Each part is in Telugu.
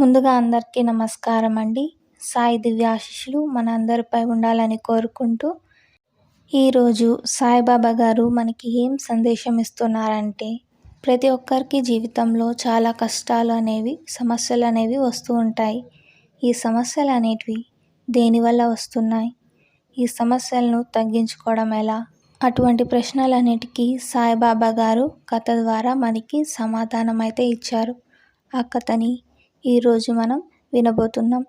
ముందుగా అందరికీ నమస్కారం అండి సాయి దివ్యాశిషులు మన అందరిపై ఉండాలని కోరుకుంటూ ఈరోజు సాయిబాబా గారు మనకి ఏం సందేశం ఇస్తున్నారంటే ప్రతి ఒక్కరికి జీవితంలో చాలా కష్టాలు అనేవి సమస్యలు అనేవి వస్తూ ఉంటాయి. ఈ సమస్యలు అనేటివి దేనివల్ల వస్తున్నాయి? ఈ సమస్యలను తగ్గించుకోవడం ఎలా? అటువంటి ప్రశ్నలన్నిటికీ సాయిబాబా గారు కథ ద్వారా మనకి సమాధానం అయితే ఇచ్చారు. ఆ కథని ఈరోజు మనం వినబోతున్నాం.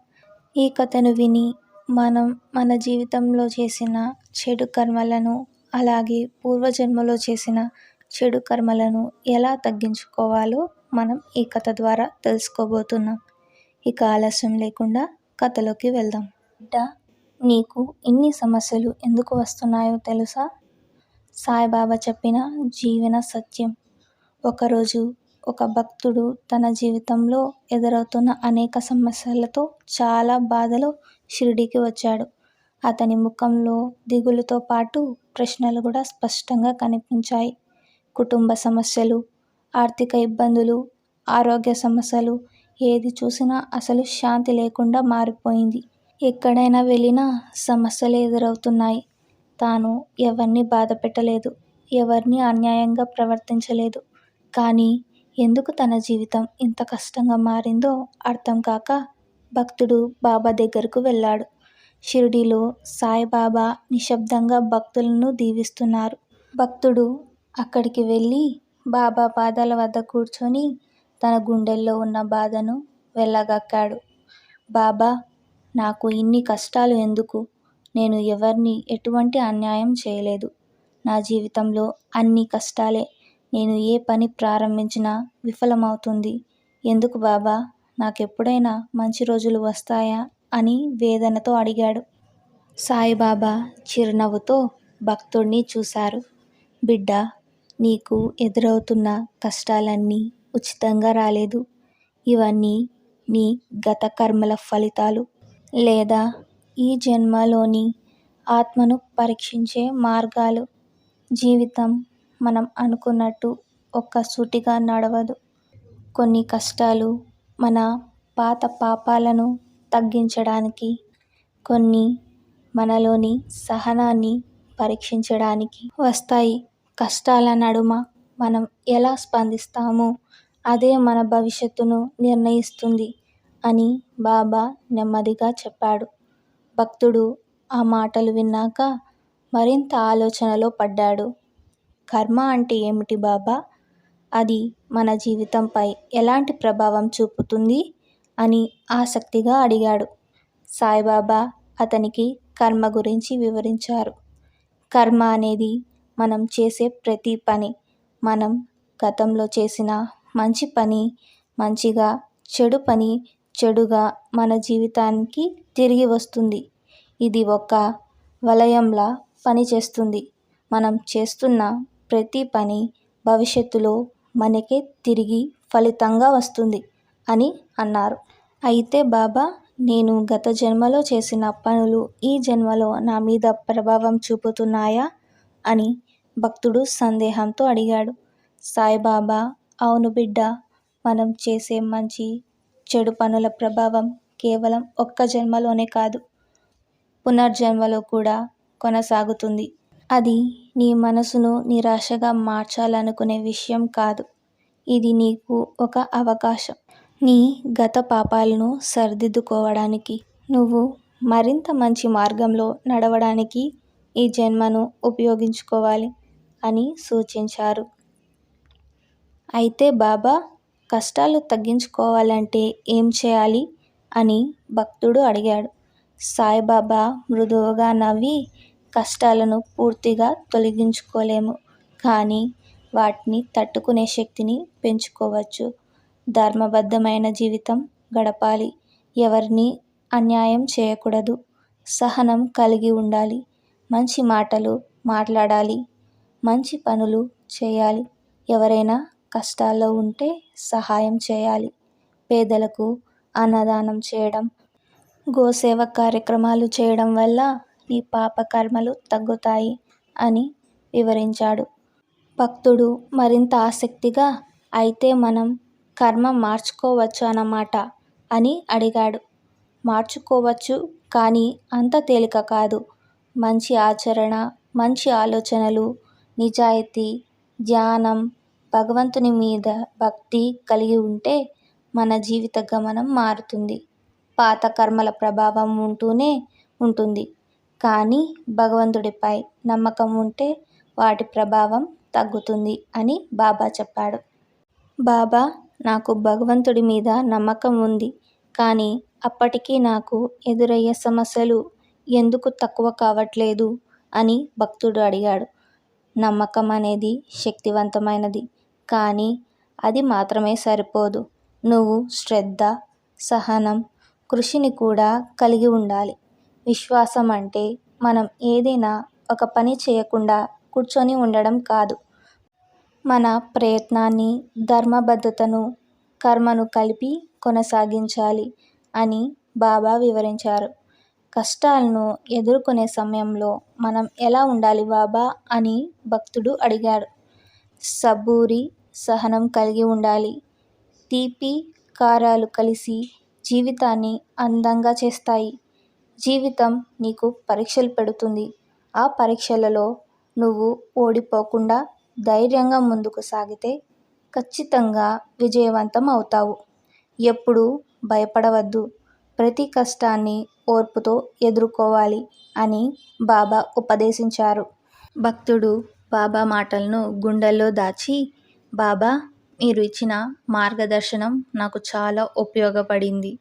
ఈ కథను విని మనం మన జీవితంలో చేసిన చెడు కర్మలను అలాగే పూర్వజన్మలో చేసిన చెడు కర్మలను ఎలా తగ్గించుకోవాలో మనం ఈ కథ ద్వారా తెలుసుకోబోతున్నాం. ఇక ఆలస్యం లేకుండా కథలోకి వెళ్దాం. బిడ్డ నీకు ఇన్ని సమస్యలు ఎందుకు వస్తున్నాయో తెలుసా? సాయిబాబా చెప్పిన జీవన సత్యం. ఒకరోజు ఒక భక్తుడు తన జీవితంలో ఎదురవుతున్న అనేక సమస్యలతో చాలా బాధలో షిరిడీకి వచ్చాడు. అతని ముఖంలో దిగులుతో పాటు ప్రశ్నలు కూడా స్పష్టంగా కనిపించాయి. కుటుంబ సమస్యలు ఆర్థిక ఇబ్బందులు ఆరోగ్య సమస్యలు ఏది చూసినా అసలు శాంతి లేకుండా మారిపోయింది. ఎక్కడైనా వెళ్ళినా సమస్యలు ఎదురవుతున్నాయి. తాను ఎవరిని బాధ పెట్టలేదు ఎవరిని అన్యాయంగా ప్రవర్తించలేదు. కానీ ఎందుకు తన జీవితం ఇంత కష్టంగా మారిందో అర్థం కాక భక్తుడు బాబా దగ్గరకు వెళ్ళాడు. షిరిడీలో సాయిబాబా నిశ్శబ్దంగా భక్తులను దీవిస్తున్నారు. భక్తుడు అక్కడికి వెళ్ళి బాబా పాదాల వద్ద కూర్చొని తన గుండెల్లో ఉన్న బాధను వెళ్ళగక్కాడు బాబా నాకు ఇన్ని కష్టాలు ఎందుకు? నేను ఎవరిని ఎటువంటి అన్యాయం చేయలేదు. నా జీవితంలో అన్ని కష్టాలే నేను ఏ పని ప్రారంభించినా విఫలమవుతుంది. ఎందుకు బాబా? నాకెప్పుడైనా మంచి రోజులు వస్తాయా? అని వేదనతో అడిగాడు. సాయిబాబా చిరునవ్వుతో భక్తుడిని చూశారు. బిడ్డ నీకు ఎదురవుతున్న కష్టాలన్నీ ఉచితంగా రాలేదు. ఇవన్నీ నీ గత కర్మల ఫలితాలు. లేదా ఈ జన్మలోని ఆత్మను పరీక్షించే మార్గాలు. జీవితం మనం అనుకున్నట్టు ఒక్క సూటిగా నడవదు. కొన్ని కష్టాలు మన పాత పాపాలను తగ్గించడానికి కొన్ని మనలోని సహనాన్ని పరీక్షించడానికి వస్తాయి. కష్టాల నడుమ మనం ఎలా స్పందిస్తామో? అదే మన భవిష్యత్తును నిర్ణయిస్తుంది అని బాబా నెమ్మదిగా చెప్పాడు. భక్తుడు ఆ మాటలు విన్నాక మరింత ఆలోచనలో పడ్డాడు. కర్మ అంటే ఏమిటి బాబా? అది మన జీవితంపై ఎలాంటి ప్రభావం చూపుతుంది? అని ఆసక్తిగా అడిగాడు. సాయిబాబా అతనికి కర్మ గురించి వివరించారు. కర్మ అనేది మనం చేసే ప్రతి పని. మనం గతంలో చేసిన మంచి పని మంచిగా చెడు పని చెడుగా మన జీవితానికి తిరిగి వస్తుంది. ఇది ఒక వలయంలా పనిచేస్తుంది. మనం చేస్తున్న ప్రతి పని భవిష్యత్తులో మనకే తిరిగి ఫలితంగా వస్తుంది అని అన్నారు. అయితే బాబా నేను గత జన్మలో చేసిన పనులు ఈ జన్మలో నా మీద ప్రభావం చూపుతున్నాయా అని భక్తుడు సందేహంతో అడిగాడు. సాయిబాబా అవును బిడ్డ మనం చేసే మంచి చెడు పనుల ప్రభావం కేవలం ఒక్క జన్మలోనే కాదు పునర్జన్మలో కూడా కొనసాగుతుంది. అది నీ మనసును నిరాశగా మార్చాలనుకునే విషయం కాదు. ఇది నీకు ఒక అవకాశం. నీ గత పాపాలను సరిదిద్దుకోవడానికి నువ్వు మరింత మంచి మార్గంలో నడవడానికి ఈ జన్మను ఉపయోగించుకోవాలి అని సూచించారు. అయితే బాబా కష్టాలు తగ్గించుకోవాలంటే ఏం చేయాలి అని భక్తుడు అడిగాడు. సాయిబాబా మృదువుగా నవ్వి కష్టాలను పూర్తిగా తొలగించుకోలేము. కానీ వాటిని తట్టుకునే శక్తిని పెంచుకోవచ్చు. ధర్మబద్ధమైన జీవితం గడపాలి. ఎవరిని అన్యాయం చేయకూడదు. సహనం కలిగి ఉండాలి. మంచి మాటలు మాట్లాడాలి. మంచి పనులు చేయాలి. ఎవరైనా కష్టాల్లో ఉంటే సహాయం చేయాలి. పేదలకు అన్నదానం చేయడం గోసేవ కార్యక్రమాలు చేయడం వల్ల ఈ పాప కర్మలు తగ్గుతాయి అని వివరించాడు. భక్తుడు మరింత ఆసక్తిగా అయితే మనం కర్మ మార్చుకోవచ్చు అన్నమాట అని అడిగాడు. మార్చుకోవచ్చు కానీ అంత తేలిక కాదు. మంచి ఆచరణ మంచి ఆలోచనలు నిజాయితీ ధ్యానం భగవంతుని మీద భక్తి కలిగి ఉంటే మన జీవిత గమనం మారుతుంది. పాత కర్మల ప్రభావం ఉంటూనే ఉంటుంది. కానీ భగవంతుడిపై నమ్మకం ఉంటే వాటి ప్రభావం తగ్గుతుంది అని బాబా చెప్పాడు. బాబా నాకు భగవంతుడి మీద నమ్మకం ఉంది కానీ అప్పటికీ నాకు ఎదురయ్యే సమస్యలు ఎందుకు తక్కువ కావట్లేదు అని భక్తుడు అడిగాడు. నమ్మకం అనేది శక్తివంతమైనది కానీ అది మాత్రమే సరిపోదు. నువ్వు శ్రద్ధ సహనం కృషిని కూడా కలిగి ఉండాలి. విశ్వాసం అంటే మనం ఏదైనా ఒక పని చేయకుండా కూర్చొని ఉండడం కాదు. మన ప్రయత్నాన్ని ధర్మబద్ధతను కర్మను కలిపి కొనసాగించాలి అని బాబా వివరించారు. కష్టాలను ఎదుర్కొనే సమయంలో మనం ఎలా ఉండాలి బాబా అని భక్తుడు అడిగాడు సబూరి సహనం కలిగి ఉండాలి. తీపి కారాలు కలిసి జీవితాన్ని అందంగా చేస్తాయి. జీవితం నీకు పరీక్షలు పెడుతుంది. ఆ పరీక్షలలో నువ్వు ఓడిపోకుండా ధైర్యంగా ముందుకు సాగితే ఖచ్చితంగా విజయవంతం అవుతావు. ఎప్పుడూ భయపడవద్దు. ప్రతి కష్టాన్ని ఓర్పుతో ఎదుర్కోవాలి అని బాబా ఉపదేశించారు. భక్తుడు బాబా మాటలను గుండెల్లో దాచి బాబా మీరు ఇచ్చిన మార్గదర్శనం నాకు చాలా ఉపయోగపడింది.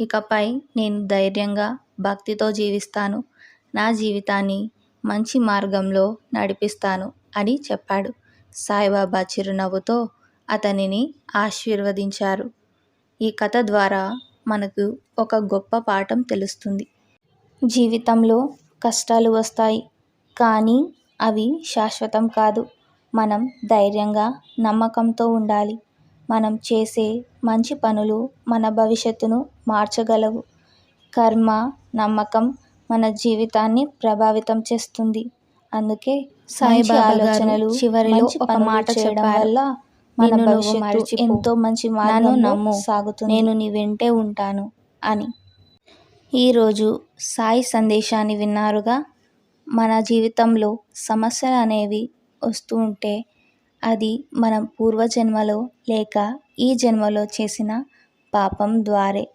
ఇకపై నేను ధైర్యంగా భక్తితో జీవిస్తాను. నా జీవితాన్ని మంచి మార్గంలో నడిపిస్తాను అని చెప్పాడు. సాయిబాబా చిరునవ్వుతో అతనిని ఆశీర్వదించారు. ఈ కథ ద్వారా మనకు ఒక గొప్ప పాఠం తెలుస్తుంది. జీవితంలో కష్టాలు వస్తాయి కానీ అవి శాశ్వతం కాదు. మనం ధైర్యంగా నమ్మకంతో ఉండాలి. మనం చేసే మంచి పనులు మన భవిష్యత్తును మార్చగలవు. కర్మ నమ్మకం మన జీవితాన్ని ప్రభావితం చేస్తుంది. అందుకే సాయిబాబా ఆలోచనలు చివరిలో ఒక మాట చేయడం వల్ల మన భవిష్యత్తు ఎంతో మంచి మార్గంలో నమ్ము. సాగుతుంది. నేను నీ వెంటే ఉంటాను అని. ఈరోజు సాయి సందేశాన్ని విన్నారుగా? మన జీవితంలో సమస్యలు అనేవి వస్తూ ఉంటే అది మనం పూర్వజన్మలో లేక ఈ జన్మలో చేసిన పాపం ద్వారే.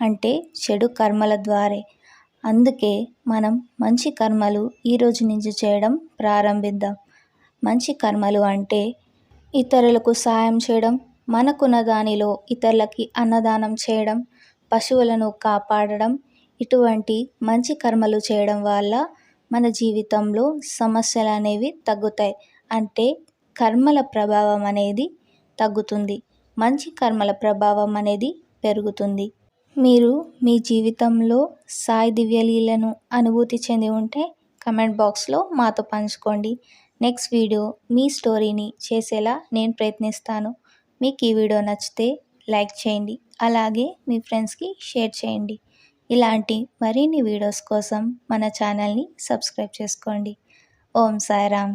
అంటే చెడు కర్మల ద్వారే. అందుకే మనం మంచి కర్మలు ఈరోజు నుంచి చేయడం ప్రారంభిద్దాం. మంచి కర్మలు అంటే ఇతరులకు సాయం చేయడం మనకున్న దానిలో ఇతరులకి అన్నదానం చేయడం పశువులను కాపాడడం ఇటువంటి మంచి కర్మలు చేయడం వల్ల మన జీవితంలో సమస్యలు అనేవి తగ్గుతాయి. అంటే కర్మల ప్రభావం అనేది తగ్గుతుంది. మంచి కర్మల ప్రభావం అనేది పెరుగుతుంది. మీరు మీ జీవితంలో సాయి దివ్యలీలను అనుభూతి చెంది ఉంటే కమెంట్ బాక్స్లో మాతో పంచుకోండి. నెక్స్ట్ వీడియో మీ స్టోరీని చేసేలా నేను ప్రయత్నిస్తాను. మీకు ఈ వీడియో నచ్చితే లైక్ చేయండి. అలాగే మీ ఫ్రెండ్స్కి షేర్ చేయండి. ఇలాంటి మరిన్ని వీడియోస్ కోసం మన ఛానల్ని సబ్స్క్రైబ్ చేసుకోండి. ఓం సాయిరామ్.